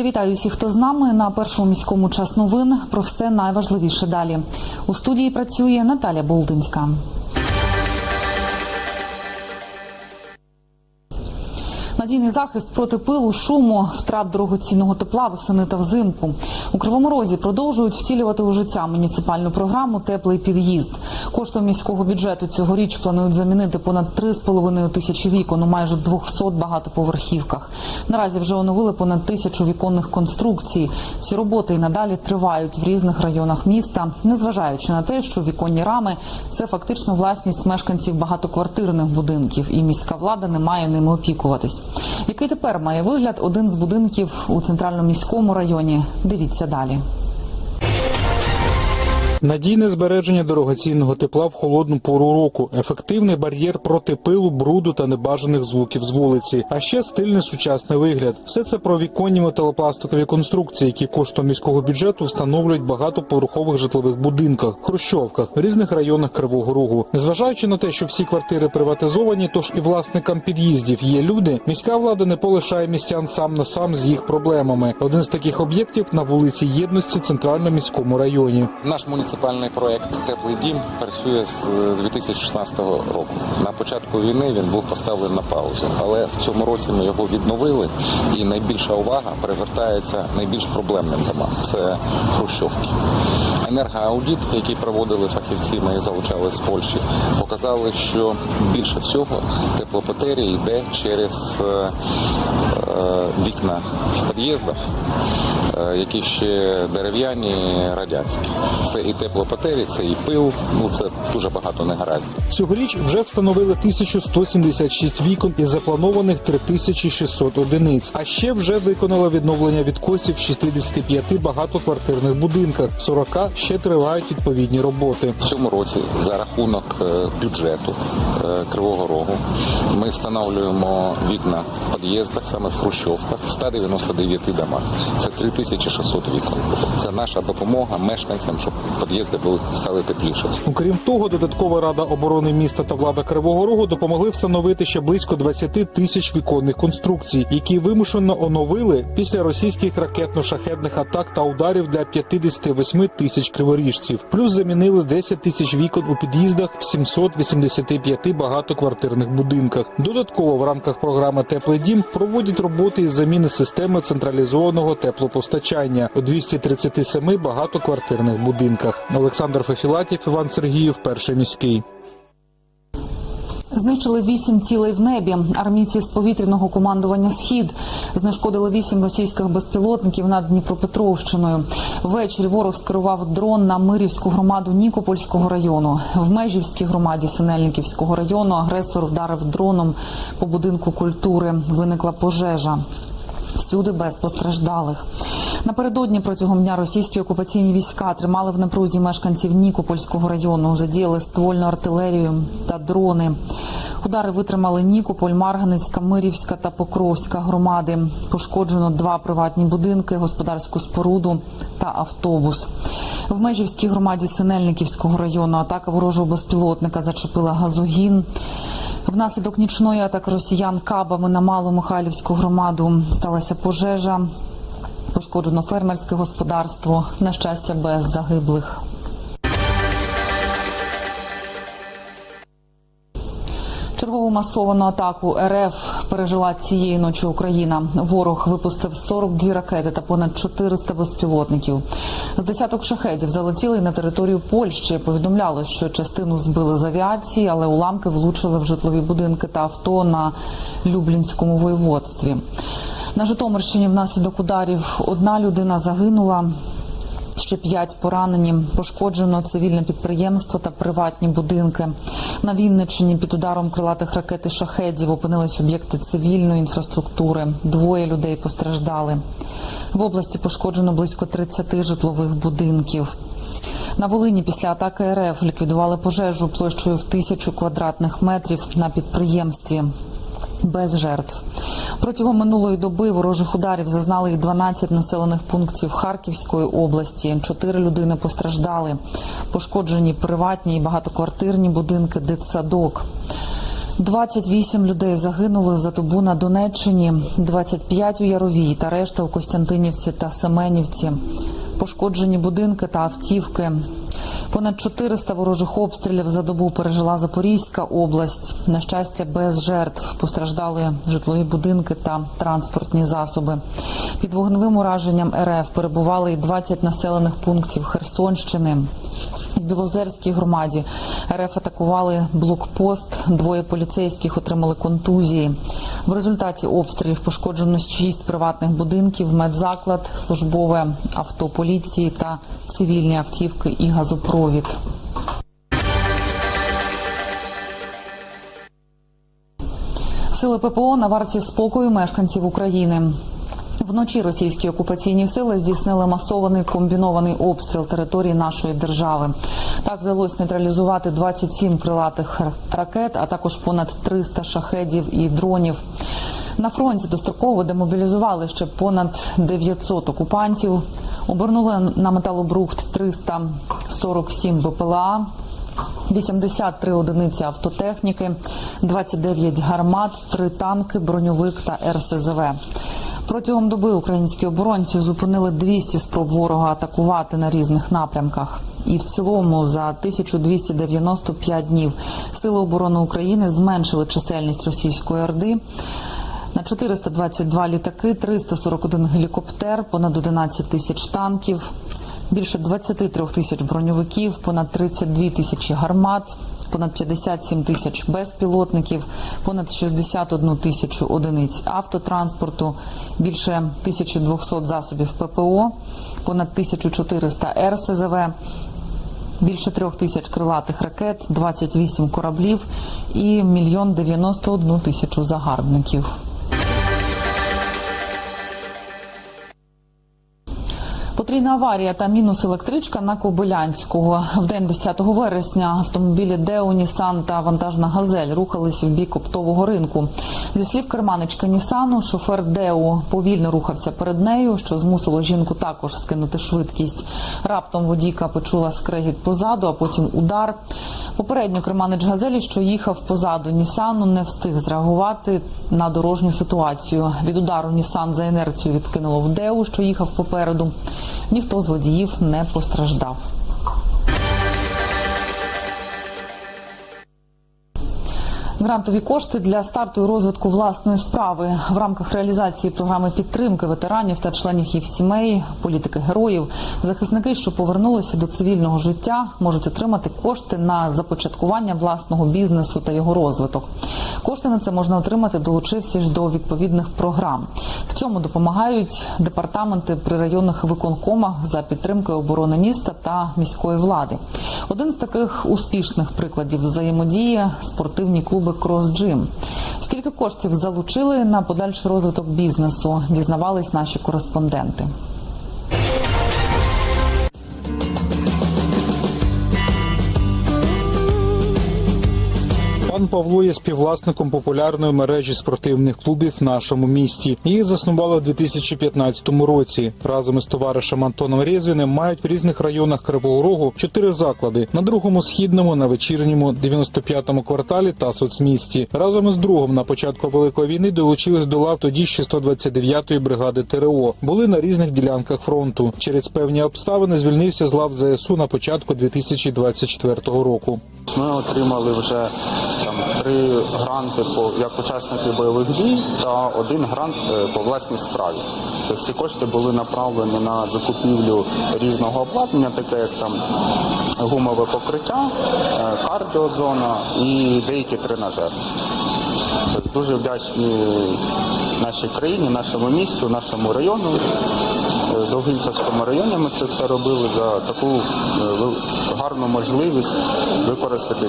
Я вітаю всіх, хто з нами на першому міському час новин. Про все найважливіше далі. У студії працює Наталя Болдинська. Надійний захист проти пилу, шуму, втрат дорогоцінного тепла восени та взимку. У Кривому Розі продовжують втілювати у життя муніципальну програму Теплий під'їзд. Коштом міського бюджету цьогоріч планують замінити понад 3,5 тисячі вікон у майже 200 багатоповерхівках. Наразі вже оновили понад тисячу віконних конструкцій. Ці роботи і надалі тривають в різних районах міста, незважаючи на те, що віконні рами це фактично власність мешканців багатоквартирних будинків, і міська влада не має ними опікуватись. Який тепер має вигляд один з будинків у центральному міському районі? Дивіться далі. Надійне збереження дорогоцінного тепла в холодну пору року, ефективний бар'єр проти пилу, бруду та небажаних звуків з вулиці, а ще стильний сучасний вигляд. Все це про віконні металопластикові конструкції, які коштом міського бюджету встановлюють багатоповерхових житлових будинках, хрущовках різних районах Кривого Рогу. Незважаючи на те, що всі квартири приватизовані, тож і власникам під'їздів є люди. Міська влада не полишає містян сам на сам з їх проблемами. Один з таких об'єктів на вулиці Єдності, центральному міському районі. Наш муніципальний проект Теплий дім працює з е, 2016 року. На початку війни він був поставлений на паузу, але в цьому році ми його відновили, і найбільша увага привертається найбільш проблемним домам. Це хрущовки. Енергоаудит, який проводили фахівці, ми залучали з Польщі, показали, що більше всього теплопотерія йде через е, е, вікна в під'їздах, е, які ще дерев'яні, радянські. Це і теплопотері, це і пил. Ну це дуже багато негараздів. Цьогоріч вже встановили 1176 вікон із запланованих 3600 одиниць. А ще вже виконали відновлення відкосів в 65 багатоквартирних будинках. В 40 ще тривають відповідні роботи. В цьому році за рахунок е, бюджету е, Кривого Рогу ми встановлюємо вікна в під'їздах, саме в хрущовках, в 199 домах. Це 3600 вікон. Це наша допомога мешканцям, щоб під'їзди були стали тепліше. Окрім того, додаткова рада оборони міста та влада Кривого Рогу допомогли встановити ще близько 20 тисяч віконних конструкцій, які вимушено оновили після російських ракетно-шахедних атак та ударів для 58 тисяч криворіжців. Плюс замінили 10 тисяч вікон у під'їздах в 785 багатоквартирних будинках. Додатково в рамках програми Теплий дім проводять роботи із заміни системи централізованого теплопостачання у 237 багатоквартирних будинках. Олександр Фефілатів, Іван Сергіїв, перший міський. Знищили вісім цілей в небі. Армійці з повітряного командування Схід знешкодили вісім російських безпілотників над Дніпропетровщиною. Ввечері ворог скерував дрон на Мирівську громаду Нікопольського району. В Межівській громаді Синельниківського району агресор вдарив дроном по будинку культури. Виникла пожежа. Всюди без постраждалих. Напередодні протягом дня російські окупаційні війська тримали в напрузі мешканців Нікопольського району, задіяли ствольну артилерію та дрони. Удари витримали Нікополь, Марганецька, Мирівська та Покровська громади. Пошкоджено два приватні будинки, господарську споруду та автобус. В Межівській громаді Синельниківського району атака ворожого безпілотника зачепила газогін. Внаслідок нічної атаки росіян кабами на Маломихайлівську громаду сталася пожежа. Пошкоджено фермерське господарство. На щастя, без загиблих. Чергову масовану атаку РФ пережила цієї ночі Україна. Ворог випустив 42 ракети та понад 400 безпілотників. З десяток шахедів залетіли й на територію Польщі. Повідомляли, що частину збили з авіації, але уламки влучили в житлові будинки та авто на Люблінському воєводстві. На Житомирщині внаслідок ударів одна людина загинула. Ще п'ять поранені, пошкоджено цивільне підприємство та приватні будинки. На Вінниччині під ударом крилатих ракет і шахедів опинились об'єкти цивільної інфраструктури. Двоє людей постраждали. В області пошкоджено близько 30 житлових будинків. На Волині після атаки РФ ліквідували пожежу площею в тисячу квадратних метрів на підприємстві. Без жертв протягом минулої доби ворожих ударів зазнали і 12 населених пунктів Харківської області. Чотири людини постраждали. Пошкоджені приватні і багатоквартирні будинки, дитсадок. 28 людей загинули за добу на Донеччині, 25 у Яровій та решта у Костянтинівці та Семенівці. Пошкоджені будинки та автівки. Понад 400 ворожих обстрілів за добу пережила Запорізька область. На щастя, без жертв постраждали житлові будинки та транспортні засоби. Під вогневим ураженням РФ перебували й 20 населених пунктів Херсонщини. Білозерській громаді РФ атакували блокпост. Двоє поліцейських отримали контузії. В результаті обстрілів пошкоджено шість приватних будинків, медзаклад, службове авто поліції та цивільні автівки і газопровід. Сили ППО на варті спокою мешканців України. Вночі російські окупаційні сили здійснили масований комбінований обстріл території нашої держави. Так вдалося нейтралізувати 27 крилатих ракет, а також понад 300 шахедів і дронів. На фронті достроково демобілізували ще понад 900 окупантів. Обернули на металобрухт 347 БПЛА. 83 одиниці автотехніки, 29 гармат, 3 танки, броньовик та РСЗВ. Протягом доби українські оборонці зупинили 200 спроб ворога атакувати на різних напрямках. І в цілому за 1295 днів Сили оборони України зменшили чисельність російської орди на 422 літаки, 341 гелікоптер, понад 11 тисяч танків, більше 23 тисяч броньовиків, понад 32 тисячі гармат, понад 57 тисяч безпілотників, понад 61 тисячу одиниць автотранспорту, більше 1200 засобів ППО, понад 1400 РСЗВ, більше трьох тисяч крилатих ракет, 28 кораблів і мільйон 91 тисячу загарбників. Потрійна аварія та мінус електричка на Кобилянського. В день 10 вересня автомобілі Део, Нісан та вантажна газель рухались в бік оптового ринку. Зі слів керманичка Нісану, шофер Део повільно рухався перед нею, що змусило жінку також скинути швидкість. Раптом водійка почула скрегіт позаду, а потім удар. Попередньо керманич газелі, що їхав позаду Нісану, не встиг зреагувати на дорожню ситуацію. Від удару Нісан за інерцію відкинуло в Деу, що їхав попереду. Ніхто з водіїв не постраждав. Грантові кошти для старту і розвитку власної справи в рамках реалізації програми підтримки ветеранів та членів їх сімей, політики героїв. Захисники, що повернулися до цивільного життя, можуть отримати кошти на започаткування власного бізнесу та його розвиток. Кошти на це можна отримати, долучившись до відповідних програм. В цьому допомагають департаменти при районних виконкомах за підтримкою оборони міста та міської влади. Один з таких успішних прикладів взаємодії спортивні клуби Крос Джим. Скільки коштів залучили на подальший розвиток бізнесу, дізнавались наші кореспонденти. Пан Павло є співвласником популярної мережі спортивних клубів в нашому місті. Їх заснували в 2015 році. Разом із товаришем Антоном Резвіним мають в різних районах Кривого Рогу чотири заклади: на другому східному, на вечірньому, 95-му кварталі та соцмісті. Разом із другом на початку великої війни долучились до лав тоді ще 129-ї бригади ТРО. Були на різних ділянках фронту. Через певні обставини звільнився з лав ЗСУ на початку 2024 року. Ми отримали вже три гранти по як учасники бойових дій та один грант е, по власній справі. Тобто ці кошти були направлені на закупівлю різного обладнання, таке як там гумове покриття, е, кардіозона і деякі тренажери. Тобто дуже вдячні нашій країні, нашому місту, нашому району. Е, Довгинцевському районі ми це все робили за таку е, гарну можливість використати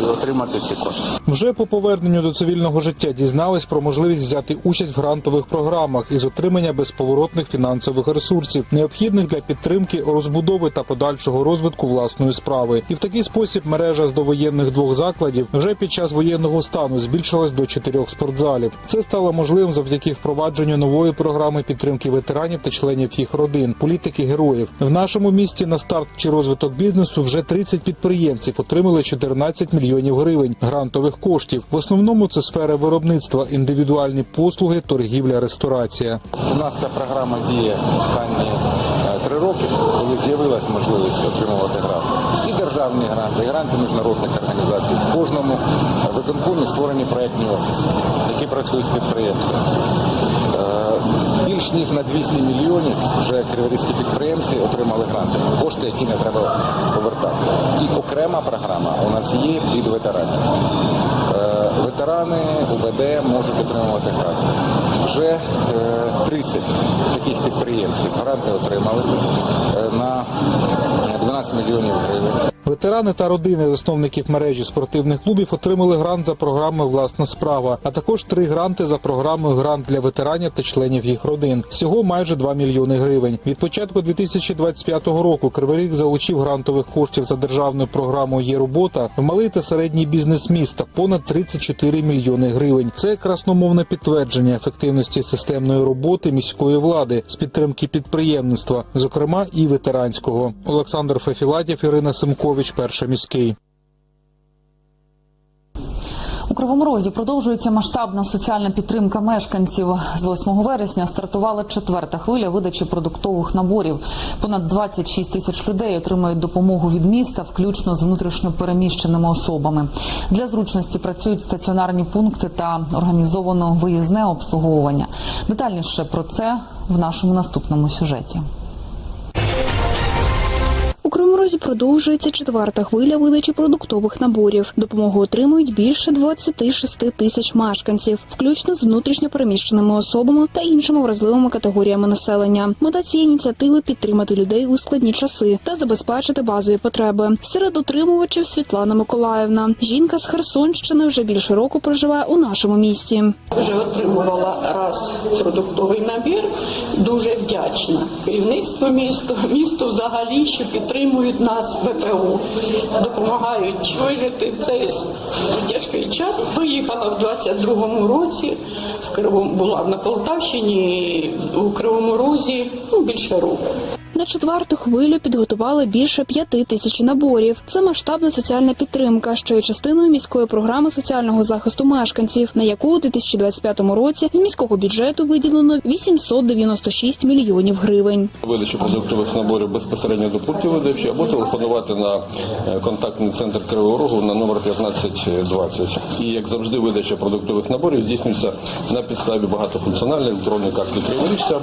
і отримати ці кошти. Вже по поверненню до цивільного життя дізнались про можливість взяти участь в грантових програмах із отримання безповоротних фінансових ресурсів, необхідних для підтримки розбудови та подальшого розвитку власної справи. І в такий спосіб мережа з довоєнних двох закладів вже під час воєнного стану збільшилась до чотирьох спортзалів. Це стало можливим завдяки впровадженню нової програми підтримки ветеранів та членів їх родин, політики героїв. В нашому місті на старт чи розвиток бізнесу вже 30 підприємців отримали 14 мільйонів гривень грантових коштів. В основному це сфера виробництва, індивідуальні послуги, торгівля, ресторація. У нас ця програма діє останні е, три роки, коли з'явилась можливість отримувати гранти. І державні гранти, і гранти міжнародних організацій. В кожному е, виконкомі створені проєктні офіси, які працюють з підприємцями. Е, Більш ніж на 200 мільйонів вже криворізькі підприємці отримали гранти, кошти, які не треба повертати. І окрема програма у нас є від ветеранів. Е, Ветерани УБД можуть отримувати гранти. Вже е, 30 таких підприємців гранти отримали е, на 12 мільйонів гривень. Ветерани та родини засновників мережі спортивних клубів отримали грант за програмою Власна справа, а також три гранти за програмою Грант для ветеранів та членів їх родин. Всього майже 2 мільйони гривень. Від початку 2025 року Кривий Ріг залучив грантових коштів за державною програмою Є робота в малий та середній бізнес міста понад 34 мільйони гривень. Це красномовне підтвердження ефективності системної роботи міської влади з підтримки підприємництва, зокрема і ветеранського. Олександр Фефілатів, Ірина Симкович, перший міський. У Кривому Розі продовжується масштабна соціальна підтримка мешканців. З 8 вересня стартувала четверта хвиля видачі продуктових наборів. Понад 26 тисяч людей отримають допомогу від міста, включно з внутрішньо переміщеними особами. Для зручності працюють стаціонарні пункти та організовано виїзне обслуговування. Детальніше про це в нашому наступному сюжеті. У Кривому Розі продовжується четверта хвиля видачі продуктових наборів. Допомогу отримують більше 26 тисяч мешканців, включно з внутрішньо переміщеними особами та іншими вразливими категоріями населення. Мета цієї ініціативи підтримати людей у складні часи та забезпечити базові потреби. Серед отримувачів Світлана Миколаївна. Жінка з Херсонщини вже більше року проживає у нашому місті. Вже отримувала раз продуктовий набір. Дуже вдячна керівництву місту, місту взагалі, що підтримують нас ВПО, допомагають вижити в цей тяжкий час. Поїхала в 22-му році. В Кривому була на Полтавщині у Кривому Розі ну, більше року. На четверту хвилю підготували більше п'яти тисяч наборів. Це масштабна соціальна підтримка, що є частиною міської програми соціального захисту мешканців, на яку у 2025 році з міського бюджету виділено 896 мільйонів гривень. видачу продуктових наборів безпосередньо до пунктів видачі або телефонувати на е, контактний центр Кривого Рогу на номер 1520. І як завжди, видача продуктових наборів здійснюється на підставі багатофункціональної електронної карти Криворіжця,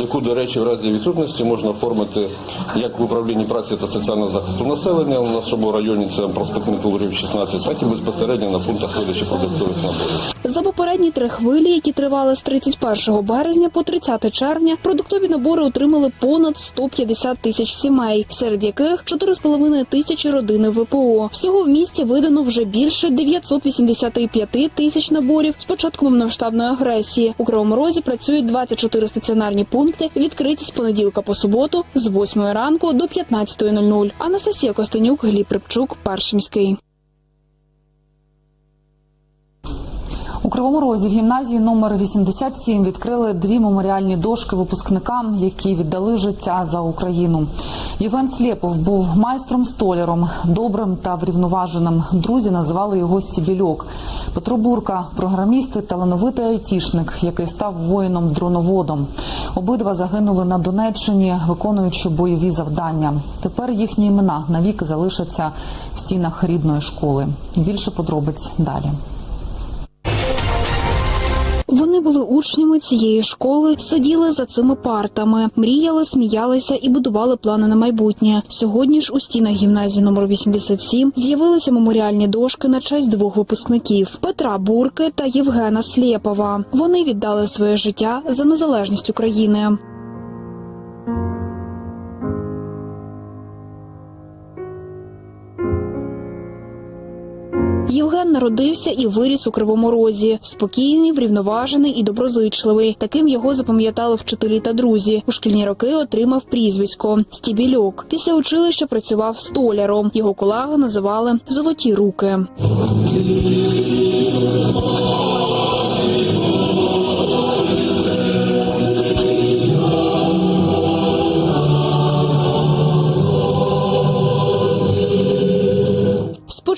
яку, до речі, в разі відсутності можна оформити як в управлінні праці та соціального захисту населення у нашому районі, це проспект Металургів 16, так і безпосередньо на пунктах видачі продуктових наборів. За попередні три хвилі, які тривали з 31 березня по 30 червня, продуктові набори отримали понад 150 тисяч сімей, серед яких 4,5 тисячі родини ВПО. Всього в місті видано вже більше 985 тисяч наборів з початком повномасштабної агресії. У Кривому Розі працюють 24 стаціонарні пункти, відкриті з понеділка по суботу з 8 ранку до 15.00. Анастасія Костенюк, Гліб Рибчук, Перший Кривому Розі в гімназії номер 87 відкрили дві меморіальні дошки випускникам, які віддали життя за Україну. Євген Слєпов був майстром столяром, добрим та врівноваженим. Друзі називали його Стібільок. Петро Бурка, програміст і талановитий айтішник, який став воїном-дроноводом. Обидва загинули на Донеччині, виконуючи бойові завдання. Тепер їхні імена навіки залишаться в стінах рідної школи. Більше подробиць далі. Вони були учнями цієї школи, сиділи за цими партами, мріяли, сміялися і будували плани на майбутнє. Сьогодні ж у стінах гімназії номер 87 з'явилися меморіальні дошки на честь двох випускників Петра Бурки та Євгена Слєпова. Вони віддали своє життя за незалежність України. Євген народився і виріс у Кривому Розі. Спокійний, врівноважений і доброзичливий. Таким його запам'ятали вчителі та друзі. У шкільні роки отримав прізвисько Стібільок. Після училища працював столяром. Його колега називали Золоті руки.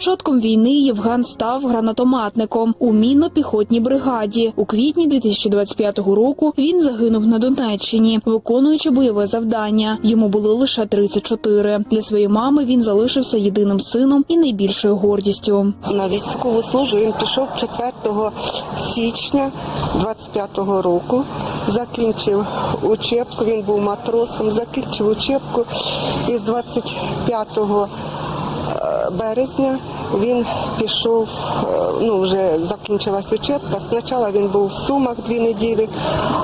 Початком війни Євген став гранатоматником у мінно-піхотній бригаді. У квітні 2025 року він загинув на Донеччині, виконуючи бойове завдання. Йому було лише 34. Для своєї мами він залишився єдиним сином і найбільшою гордістю. На військову службу він пішов 4 січня 25-го року. Закінчив учебку. Він був матросом, закінчив учебку. І з 25 е, березня він пішов. е, Ну вже закінчилась учебка. Спочатку він був в Сумах дві неділі,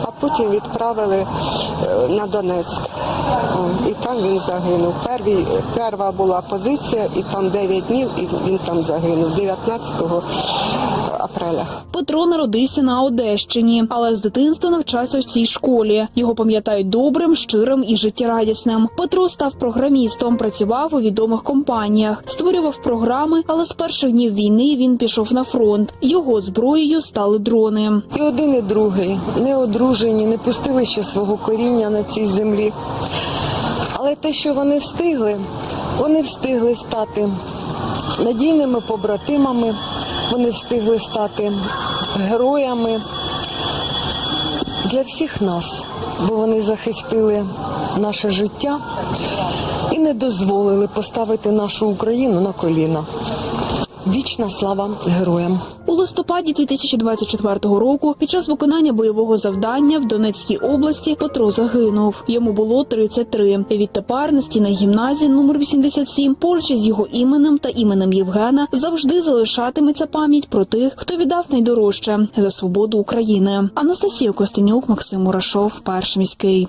а потім відправили е, на Донецьк. І там він загинув. Перві, перша була позиція, і там 9 днів, і він там загинув 19 апреля. Петро народився на Одещині, але з дитинства навчався в цій школі. Його пам'ятають добрим, щирим і життєрадісним. Петро став програмістом, працював у відомих компаніях, створював програми, але з перших днів війни він пішов на фронт. Його зброєю стали дрони. І один, і другий не одружені, не пустили ще свого коріння на цій землі. Але те, що вони встигли, вони встигли стати надійними побратимами, вони встигли стати героями для всіх нас, бо вони захистили наше життя і не дозволили поставити нашу Україну на коліна. Вічна слава героям! У листопаді 2024 року під час виконання бойового завдання в Донецькій області Петро загинув. Йому було 33. Відтепер на стінах гімназії номер 87 поруч із його іменем та іменем Євгена завжди залишатиметься пам'ять про тих, хто віддав найдорожче за свободу України. Анастасія Костенюк, Максим Мурашов, перший міський.